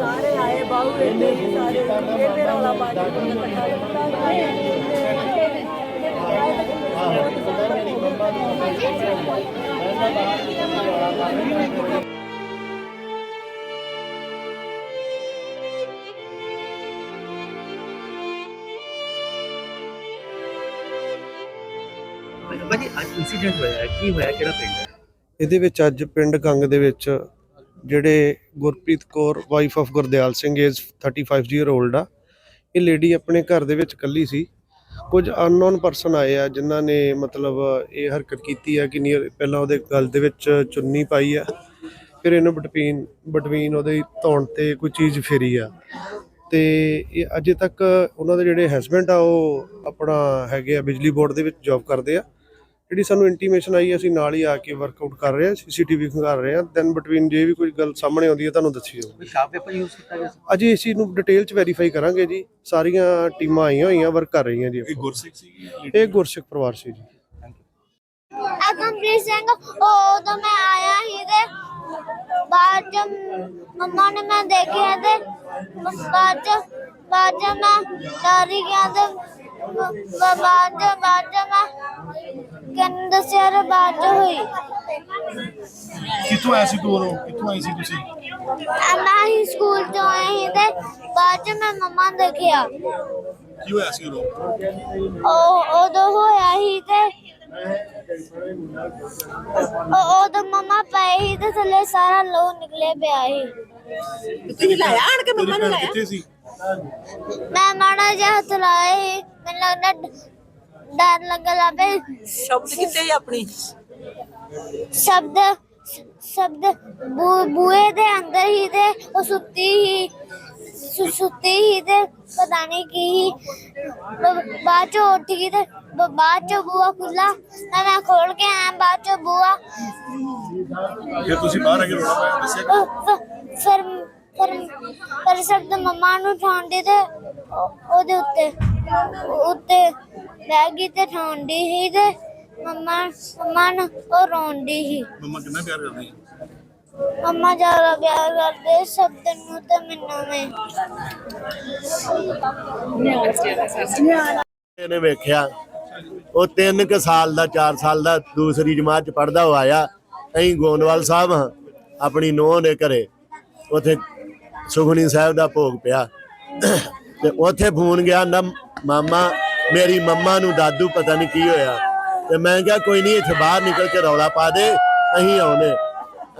ਸਾਰੇ ਆਏ ਬਾਹੂ ਇੱਥੇ ਹੀ ਸਾਰੇ ਇਹ ਰੌਲਾ ਪਾ ਕੇ ਭਾਜੀ ਅੱਜ ਇਨਸੀਡੈਂਟ ਹੋਇਆ ਹੈ ਕੀ ਹੋਇਆ ਕਿਹੜਾ ਪਿੰਡ ਹੈ ਇਹਦੇ ਵਿੱਚ ਅੱਜ ਪਿੰਡ ਕੰਗ ਦੇ ਵਿੱਚ ਜਿਹੜੇ Gurpreet Kaur wife of Gurdial Singh age 35 year old ਆ, ਇਹ ਲੇਡੀ ਆਪਣੇ ਘਰ ਦੇ ਵਿੱਚ ਇਕੱਲੀ ਸੀ। ਕੁਝ ਅਨਨੋਨ ਪਰਸਨ ਆਏ ਆ ਜਿਨ੍ਹਾਂ ਨੇ ਮਤਲਬ ਇਹ ਹਰਕਤ ਕੀਤੀ ਆ ਕਿ ਨੀਅਰ ਪਹਿਲਾਂ ਉਹਦੇ ਗਲ ਦੇ ਵਿੱਚ ਚੁੰਨੀ ਪਾਈ ਆ, ਫਿਰ ਇਹਨੂੰ ਬਟਵੀਨ ਬਟਵੀਨ ਉਹਦੇ ਧੌਣ ਤੇ ਕੋਈ ਚੀਜ਼ ਫੇਰੀ ਆ। ਤੇ ਇਹ ਅਜੇ ਤੱਕ ਉਹਨਾਂ ਦੇ ਜਿਹੜੇ ਹਸਬੰਡ ਆ, ਉਹ ਆਪਣਾ ਹੈਗੇ ਆ ਬਿਜਲੀ ਬੋਰਡ ਦੇ ਵਿੱਚ ਜੌਬ ਕਰਦੇ ਆ। ਜਿਹੜੀ ਸਾਨੂੰ ਇੰਟੀਮੇਸ਼ਨ ਆਈ ਅਸੀਂ ਨਾਲ ਹੀ ਆ ਕੇ ਵਰਕਆਊਟ ਕਰ ਰਹੇ ਹਾਂ ਸੀਸੀਟੀਵੀ ਖੰਗਾਰ ਰਹੇ ਹਾਂ। ਦੈਨ ਬਿਟਵੀਨ ਜੇ ਵੀ ਕੋਈ ਗੱਲ ਸਾਹਮਣੇ ਆਉਂਦੀ ਹੈ ਤੁਹਾਨੂੰ ਦੱਸੀ ਜਾਊਗੀ। ਕੋਈ ਸ਼ਾਪ ਪੇਪਰ ਯੂਜ਼ ਕੀਤਾ ਗਿਆ ਸੀ? ਅਜੇ ਇਸ ਚੀਜ਼ ਨੂੰ ਡਿਟੇਲ ਚ ਵੈਰੀਫਾਈ ਕਰਾਂਗੇ ਜੀ। ਸਾਰੀਆਂ ਟੀਮਾਂ ਆਈਆਂ ਹੋਈਆਂ ਵਰਕ ਕਰ ਰਹੀਆਂ ਜੀ ਇਹ ਗੁਰਸਿੱਖ ਸੀਗੀ ਇਹ ਗੁਰਸਿੱਖ ਪਰਿਵਾਰ ਸੀ ਜੀ। ਅਕਮਪ੍ਰੀਤ ਸਿੰਘ ਉਹ ਉਦੋਂ ਮੈਂ ਆਇਆ ਸੀ ਤੇ ਬਾਅਦ ਚ ਮੰਮਾ ਨੇ ਮੈਂ ਦੇਖਿਆ ਤੇ ਬਾਅਦ ਚ ਬਾਅਦ ਚ ਮੈਂ ਡਰ ਗਿਆ ਤੇ ਬਾਅਦ ਬਾਅਦ ਮੈਂ ਕਿੰਨ ਦੱਸਿਆ ਤੇ ਬਾਅਦ ਹੋਈ ਕਿੱਥੋਂ ਆਇਆ ਸੀ ਤੂੰ ਉਰੋਂ ਕਿੱਥੋਂ ਆਈ ਸੀ ਤੁਸੀਂ? ਆ ਮੈਂ ਹੀ ਸਕੂਲ ਤੋਂ ਆਇਆ ਸੀ ਤੇ ਬਾਅਦ ਮੈਂ ਮੰਮਾ ਦੇਖਿਆ। ਕੀ ਹੋਇਆ ਸੀ ਉਰੋਂ ਉਹ ਉਦੋਂ ਹੋਇਆ ਸੀ ਤੇ ਉਹ ਉਦੋਂ ਮੰਮਾ ਪਏ ਸੀ ਤੇ ਥੱਲੇ ਸਾਰਾ ਲਹੂ ਨਿਕਲੇ ਪਿਆ ਸੀ। ਤੁਸੀਂ ਲਾਇਆ? ਆਣ ਕੇ ਮੰਮਾ ਨੂੰ ਲਾਇਆ? ਕਿੱਥੇ ਸੀ? ਮੈਂ ਮਾੜਾ ਜਿਹਾ ਹੱਥ ਲਾਇਆ ਸੀ ਮੈਨੂੰ ਲੱਗਦਾ ਡ- ਡਰ ਲੱਗਾ ਲੱਭੇ ਸ਼ਬਦ ਕਿੱਥੇ ਹੀ ਆਪਣੀ? ਸ਼ਬਦ ਸ਼ਬਦ ਬੂ- ਬੂਏ ਦੇ ਅੰਦਰ ਹੀ ਤੇ ਉਹ ਸੁੱਤੀ ਹੀ ਸੁ- ਸੁੱਤੀ ਹੀ ਤੇ ਪਤਾ ਨਹੀਂ ਕੀ ਸੀ। ਬ- ਬਾਅਦ ਚ ਉੱਠ ਗਈ ਤੇ ਬ- ਬਾਅਦ ਚ ਬੂਆ ਖੁੱਲਾ ਤਾਂ ਮੈਂ ਖੋਲ ਕੇ ਆਇਆ ਬਾਅਦ ਚ ਬੂਆ ਫਿਰ ਤੁਸੀਂ ਬਾਹਰ ਆ ਕੇ ਰੋਣਾ ਪਾਇਆ ਦੱਸਿਆ ਫ- ਫਿਰ ਫਿਰ ਫਿਰ ਸ਼ਬਦ ਮੰਮਾ ਨੂੰ ਠਾਉਂਦੀ ਤੇ ਉਹ- ਉਹਦੇ ਉੱਤੇ ਉੱਤੇ ਬਹਿ ਗਈ ਤੇ ਠਾਉਂਦੀ ਸੀ ਤੇ ਮੰਮਾ ਮੰਮਾ ਨੂੰ ਉਹ ਰੋਂਦੀ ਸੀ। ਮੰਮਾ ਕਿੰਨਾ ਪਿਆਰ ਕਰਦੀ ਹੈ ਮੰਮਾ ਜ਼ਿਆਦਾ ਪਿਆਰ ਕਰਦੇ ਸ਼ਬਦ ਨੂੰ ਤੇ ਮੈਨੂੰ ਵੀ। ਇਹਨੇ ਵੇਖਿਆ ਉਹ 3 ਕੁ ਸਾਲ ਦਾ 4 ਸਾਲ ਦਾ ਦੂਸਰੀ ਜਮਾਤ ਚ ਪੜਦਾ ਹੋਇਆ। ਆਇਆ ਅਸੀਂ ਗੋਂਦਵਾਲ ਸਾਹਿਬ ਹਾਂ ਆਪਣੀ ਨੂੰਹ ਦੇ ਘਰੇ। ਉਥੇ ਸੁਖਨੀ ਸਾਹਿਬ ਦਾ ਭੋਗ ਪਿਆ। ਤੇ ਉਥੇ ਫੋਨ ਗਿਆ, ਨਾ ਮਾਮਾ, ਮੇਰੀ ਮੰਮਾ ਨੂੰ ਦਾਦੂ ਪਤਾ ਨਹੀਂ ਕੀ ਹੋਇਆ। ਤੇ ਮੈਂ ਕਿਹਾ, ਕੋਈ ਨਹੀਂ ਇੱਥੇ ਬਾਹਰ ਨਿਕਲ ਕੇ ਰੌਲਾ ਪਾ ਦੇ, ਅਸੀਂ ਆਉਨੇ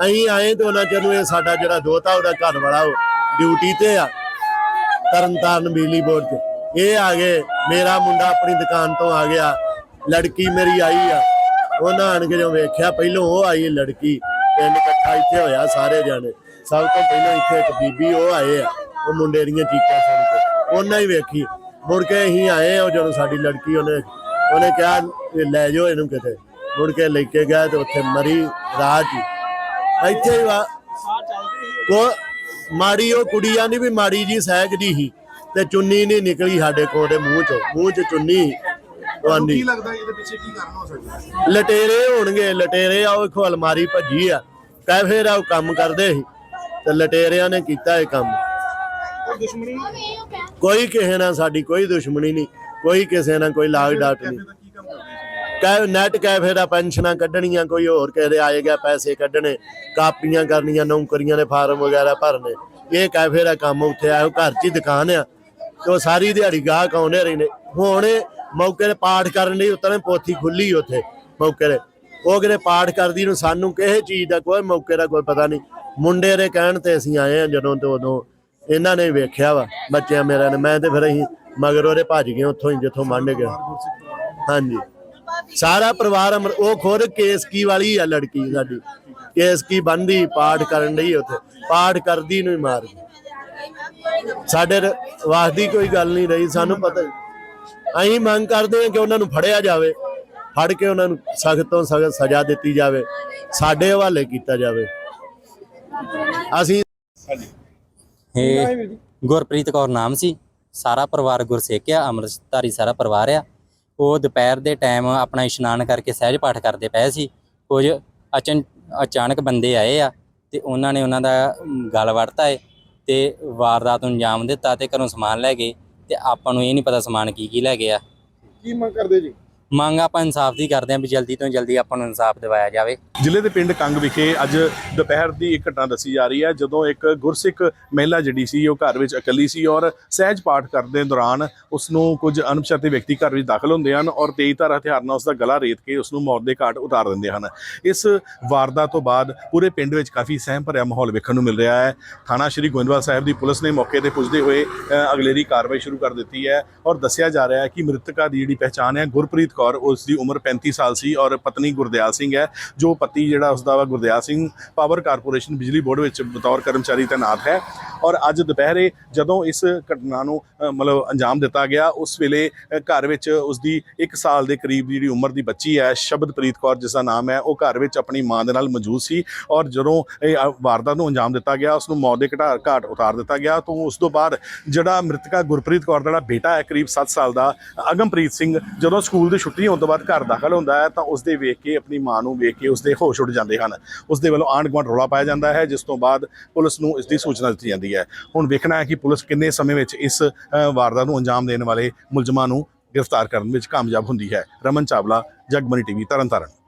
ਅਸੀਂ ਆਏ ਤੇ ਉਹਨਾਂ ਚਿਰ ਨੂੰ ਇਹ ਸਾਡਾ ਜਿਹੜਾ ਦੋਤਾ ਉਹਦਾ ਘਰ ਵਾਲਾ ਉਹ ਡਿਊਟੀ ਤੇ ਆ, ਤਰਨਤਾਰਨ ਬਿਜਲੀ ਬੋਰਡ 'ਚ ਇਹ ਆ ਗਏ, ਮੇਰਾ ਮੁੰਡਾ ਆਪਣੀ ਦੁਕਾਨ ਤੋਂ ਆ ਗਿਆ, ਲੜਕੀ ਮੇਰੀ ਆਈ ਆ। ਉਹਨਾਂ ਆਣ ਕੇ ਜਦੋਂ ਵੇਖਿਆ, ਪਹਿਲੋਂ ਉਹ ਆਈ ਲੜਕੀ ਪਿੰਡ ਇਕੱਠਾ ਇੱਥੇ ਹੋਇਆ ਸਾਰੇ ਜਾਣੇ। ਸਭ ਤੋਂ ਪਹਿਲਾਂ ਇੱਥੇ ਇੱਕ ਬੀਬੀ ਉਹ ਆਏ ਆ ਉਹ ਮੁੰਡੇ ਦੀਆਂ ਚੀਕਾਂ ਸੁਣ ਕੇ। ਉਹਨਾਂ ਹੀ ਵੇਖੀ ਮੁੜ ਕੇ ਅਸੀਂ ਆਏ ਆ ਜਦੋਂ ਸਾਡੀ ਲੜਕੀ ਉਹਨੇ ਉਹਨੇ ਕਿਹਾ ਲੈ ਜਾਓ ਇਹਨੂੰ ਕਿਤੇ। ਮੁੜ ਕੇ ਲੈ ਕੇ ਗਿਆ ਤੇ ਉੱਥੇ ਮਰੀ ਰਾਤ ਹੀ। ਇੱਥੇ ਹੀ ਵਾ। ਉਹ ਮਾੜੀ ਉਹ ਕੁੜੀਆਂ ਦੀ ਵੀ ਮਾੜੀ ਜੀ ਸਹਿਜਦੀ ਸੀ ਤੇ ਚੁੰਨੀ ਨਹੀਂ ਨਿਕਲੀ ਸਾਡੇ ਕੋਲ ਦੇ ਮੂੰਹ ਚੋਂ। ਮੂੰਹ ਚ ਚੁੰਨੀ ਉਹ ਕੀ ਲੱਗਦਾ ਇਹਦੇ ਪਿੱਛੇ ਕੀ ਕਾਰਨ ਹੋ ਸਕਦਾ? ਲਟੇਰੇ ਹੋਣਗੇ ਲਟੇਰੇ ਆ ਉਹ ਵੇਖੋ ਅਲਮਾਰੀ ਭੱਜੀ ਆ। ਕੈਫੇ ਦਾ ਉਹ ਕੰਮ ਕਰਦੇ ਸੀ। ਤੇ ਲਟੇਰਿਆਂ ਨੇ ਕੀਤਾ ਇਹ ਕੰਮ। ਕੋਈ ਕਿਸੇ ਨਾਲ ਸਾਡੀ ਕੋਈ ਦੁਸ਼ਮਣੀ ਨਹੀਂ ਕੋਈ ਕਿਸੇ ਨਾਲ ਕੋਈ ਲਾਗ ਡਾਟ ਨਹੀਂ। ਕੀ ਨੈਟ ਕੈਫੇ ਦਾ ਪੈਨਸ਼ਨਾਂ ਕੱਢਣੀਆਂ ਕੋਈ ਹੋਰ ਕਿਸੇ ਦੇ ਆਏ ਗਿਆ ਪੈਸੇ ਕੱਢਣੇ ਕਾਪੀਆਂ ਕਰਨੀਆਂ ਨੌਕਰੀਆਂ ਦੇ ਫਾਰਮ ਵਗੈਰਾ ਭਰਨੇ। ਇਹ ਕੈਫੇ ਦਾ ਕੰਮ ਉੱਥੇ ਆਇਆ ਘਰ 'ਚ ਹੀ ਦੁਕਾਨ ਆ। ਤੇ ਉਹ ਸਾਰੀ ਦਿਹਾੜੀ ਗਾਹਕ ਆਉਂਦੇ ਰਹਿੰਦੇ। ਹੁਣ ਮੌਕੇ ਤੇ ਪਾਠ ਕਰਨ ਲਈ ਉਤਰੇ ਪੋਥੀ ਖੁੱਲੀ ਉੱਥੇ ਮੌਕੇ ਤੇ। ਉਹ ਕਿਤੇ ਪਾਠ ਕਰਦੀ ਨੂੰ ਸਾਨੂੰ ਕਿਸੇ ਚੀਜ਼ ਦਾ ਕੋਈ ਮੌਕੇ ਦਾ ਕੋਈ ਪਤਾ ਨਹੀਂ। ਮੁੰਡੇ ਦੇ ਕਹਿਣ ਤੇ ਅਸੀਂ ਆਏ ਆ ਜਦੋਂ ਤੇ ਉਦੋਂ ਇਹਨਾਂ ਨੇ ਵੇਖਿਆ ਵਾ, ਬੱਚਿਆਂ ਮੇਰਿਆਂ ਨੇ ਮੈਂ ਤੇ ਫਿਰ ਅਸੀਂ ਮਗਰ ਉਹਦੇ ਭੱਜ ਗਏ ਉੱਥੋਂ ਹੀ ਜਿੱਥੋਂ ਮੰਨ ਗਏ। ਹਾਂਜੀ। ਸਾਰਾ ਪਰਿਵਾਰ ਉਹ ਖੁਦ ਕੇਸਕੀ ਵਾਲੀ ਆ ਲੜਕੀ ਸਾਡੀ। ਕੇਸਕੀ ਬੰਦੀ ਪਾਠ ਕਰਨ ਲਈ ਉੱਥੇ। ਪਾਠ ਕਰਦੀ ਨੂੰ ਹੀ ਮਾਰ ਗਈ। ਸਾਡੇ ਰ- ਵਾਸਦੀ ਕੋਈ ਗੱਲ ਨਹੀਂ ਰਹੀ, ਸਾਨੂੰ ਪਤਾ ਅਸੀਂ ਮੰਗ ਕਰਦੇ ਹਾਂ ਕਿ ਉਹਨਾਂ ਨੂੰ ਫੜਿਆ ਜਾਵੇ। ਫੜ ਕੇ ਉਹਨਾਂ ਨੂੰ ਸਖਤ ਤੋਂ ਸਖਤ ਸਜ਼ਾ ਦਿੱਤੀ ਜਾਵੇ। ਸਾਡੇ ਹਵਾਲੇ ਕੀਤਾ ਜਾਵੇ। ਅਸੀਂ ਇਹ ਗੁਰਪ੍ਰੀਤ ਕੌਰ ਨਾਮ ਸੀ। ਸਾਰਾ ਪਰਿਵਾਰ ਗੁਰਸੇਖ ਆ ਅੰਮ੍ਰਿਤਧਾਰੀ ਸਾਰਾ ਪਰਿਵਾਰ ਆ। ਉਹ ਦੁਪਹਿਰ ਦੇ ਟਾਈਮ ਆਪਣਾ ਇਸ਼ਨਾਨ ਕਰਕੇ ਸਹਿਜ ਪਾਠ ਕਰਦੇ ਪਏ ਸੀ। ਕੁਝ ਅਚਨ ਅਚਾਨਕ ਬੰਦੇ ਆਏ ਆ ਤੇ ਉਹਨਾਂ ਨੇ ਉਹਨਾਂ ਦਾ ਗਲ ਵੜਤਾ ਏ ਤੇ ਵਾਰਦਾਤ ਨੂੰ ਅੰਜਾਮ ਦਿੱਤਾ ਤੇ ਘਰੋਂ ਸਮਾਨ ਲੈ ਗਏ ਤੇ ਆਪਾਂ ਨੂੰ ਇਹ ਨਹੀਂ ਪਤਾ ਸਮਾਨ ਕੀ ਕੀ ਲੈ ਗਏ ਆ। ਕੀ ਮੰਗ ਕਰਦੇ ਜੀ? ਮੰਗ ਆਪਾਂ ਇਨਸਾਫ ਦੀ ਕਰਦੇ ਆਂ ਵੀ ਜਲਦੀ ਤੋਂ ਜਲਦੀ ਆਪਾਂ ਨੂੰ ਇਨਸਾਫ ਦਿਵਾਇਆ ਜਾਵੇ। ਜ਼ਿਲ੍ਹੇ ਦੇ ਪਿੰਡ ਕੰਗ ਵਿਖੇ ਅੱਜ ਦੁਪਹਿਰ ਦੀ ਇੱਕ ਘਟਨਾ ਦੱਸੀ ਜਾ ਰਹੀ ਹੈ, ਜਦੋਂ ਇੱਕ ਗੁਰਸਿੱਖ ਮਹਿਲਾ ਜਿਹੜੀ ਸੀ, ਉਹ ਘਰ ਵਿੱਚ ਇਕੱਲੀ ਸੀ ਔਰ ਸਹਿਜ ਪਾਠ ਕਰਦੇ ਦੌਰਾਨ ਉਸ ਨੂੰ ਕੁਝ ਅਣਪਛਾਤੇ ਵਿਅਕਤੀ ਘਰ ਵਿੱਚ ਦਾਖਲ ਹੁੰਦੇ ਹਨ ਔਰ ਤੇਜ਼ਧਾਰ ਹਥਿਆਰ ਨਾਲ ਉਸ ਦਾ ਗਲਾ ਰੇਤ ਕੇ ਉਸ ਨੂੰ ਮੌਤ ਦੇ ਘਾਟ ਉਤਾਰ ਦਿੰਦੇ ਹਨ। ਇਸ ਵਾਰਦਾਤ ਤੋਂ ਬਾਅਦ ਪੂਰੇ ਪਿੰਡ ਵਿੱਚ ਕਾਫੀ ਸਹਿਮ ਭਰਿਆ ਮਾਹੌਲ ਵੇਖਣ ਨੂੰ ਮਿਲ ਰਿਹਾ ਹੈ। ਥਾਣਾ ਸ਼੍ਰੀ ਗੋਇੰਦਵਾਲ ਸਾਹਿਬ ਦੀ ਪੁਲਿਸ ਨੇ ਮੌਕੇ ਤੇ ਪੁੱਜਦੇ ਹੋਏ ਅਗਲੇਰੀ ਕਾਰਵਾਈ ਸ਼ੁਰੂ ਕਰ ਦਿੱਤੀ ਹੈ ਔਰ ਦੱਸਿਆ ਜਾ ਰਿਹਾ ਹੈ ਕਿ ਮ੍ਰਿਤਕਾ ਦੀ ਜਿਹੜੀ ਪਹਿਚਾਣ ਹੈ, ਗੁਰਪ੍ਰੀਤ ਕੌਰ, ਉਸ ਦੀ ਉਮਰ 35 ਸਾਲ ਸੀ ਔਰ ਪਤਨੀ ਗੁਰਦਿਆਲ ਸਿੰਘ ਹੈ, ਜੋ ਪਤੀ ਜਿਹੜਾ ਉਸ ਦਾ ਵਾ ਗੁਰਦਿਆਲ ਸਿੰਘ ਪਾਵਰ ਕਾਰਪੋਰੇਸ਼ਨ ਬਿਜਲੀ ਬੋਰਡ ਵਿੱਚ ਬਤੌਰ ਕਰਮਚਾਰੀ ਤੈਨਾਤ ਹੈ ਔਰ ਅੱਜ ਦੁਪਹਿਰੇ ਜਦੋਂ ਇਸ ਘਟਨਾ ਨੂੰ ਮਤਲਬ ਅੰਜਾਮ ਦਿੱਤਾ ਗਿਆ, ਉਸ ਵੇਲੇ ਘਰ ਵਿੱਚ ਉਸ ਦੀ 1 ਸਾਲ ਦੇ ਕਰੀਬ ਜਿਹੜੀ ਉਮਰ ਦੀ ਬੱਚੀ ਹੈ, ਸ਼ਬਦਪ੍ਰੀਤ ਕੌਰ ਜਿਸ ਦਾ ਨਾਮ ਹੈ, ਉਹ ਘਰ ਵਿੱਚ ਆਪਣੀ ਮਾਂ ਦੇ ਨਾਲ ਮੌਜੂਦ ਸੀ ਔਰ ਜਦੋਂ ਇਹ ਵਾਰਦਾਤ ਨੂੰ ਅੰਜਾਮ ਦਿੱਤਾ ਗਿਆ, ਉਸ ਨੂੰ ਮੌਤ ਦੇ ਘਟਾ, ਘਾਟ ਉਤਾਰ ਦਿੱਤਾ ਗਿਆ, ਤੋਂ ਉਸ ਤੋਂ ਬਾਅਦ ਜਿਹੜਾ ਮ੍ਰਿਤਕਾ ਗੁਰਪ੍ਰੀਤ ਕੌਰ ਦਾ ਜਿਹੜਾ ਬੇਟਾ ਹੈ, ਕਰੀਬ 7 ਸਾਲ ਦਾ, ਅਗਮਪ੍ਰੀਤ ਸਿੰਘ, ਜਦੋਂ ਸਕੂਲ ਦੇ ਛੁੱਟੀ ਹੋਣ ਤੋਂ ਬਾਅਦ ਘਰ ਦਾਖਲ ਹੁੰਦਾ ਹੈ, ਤਾਂ ਉਸ ਦੇ ਵੇਖ ਕੇ, ਆਪਣੀ ਮਾਂ ਨੂੰ ਵੇਖ ਕੇ ਉਸ ਦੇ ਹੋਸ਼ ਉੱਡ ਜਾਂਦੇ ਹਨ। ਉਸ ਦੇ ਵੱਲੋਂ ਆਂਢ ਗੁਆਂਢ ਰੌਲਾ ਪਾਇਆ ਜਾਂਦਾ ਹੈ, ਜਿਸ ਤੋਂ ਬਾਅਦ ਪੁਲਿਸ ਨੂੰ ਇਸ ਦੀ ਸੂਚਨਾ ਦਿੱਤੀ ਜਾਂਦੀ ਹੈ। ਹੁਣ ਵੇਖਣਾ ਹੈ ਕਿ ਪੁਲਿਸ ਕਿੰਨੇ ਸਮੇਂ ਵਿੱਚ ਇਸ ਵਾਰਦਾਤ ਨੂੰ ਅੰਜਾਮ ਦੇਣ ਵਾਲੇ ਮੁਲਜ਼ਮਾਂ ਨੂੰ ਗ੍ਰਿਫਤਾਰ ਕਰਨ ਵਿੱਚ ਕਾਮਯਾਬ ਹੁੰਦੀ ਹੈ। ਰਮਨ ਚਾਵਲਾ, ਜਗਮਨੀ ਟੀਵੀ, ਤਰਨਤਾਰਨ।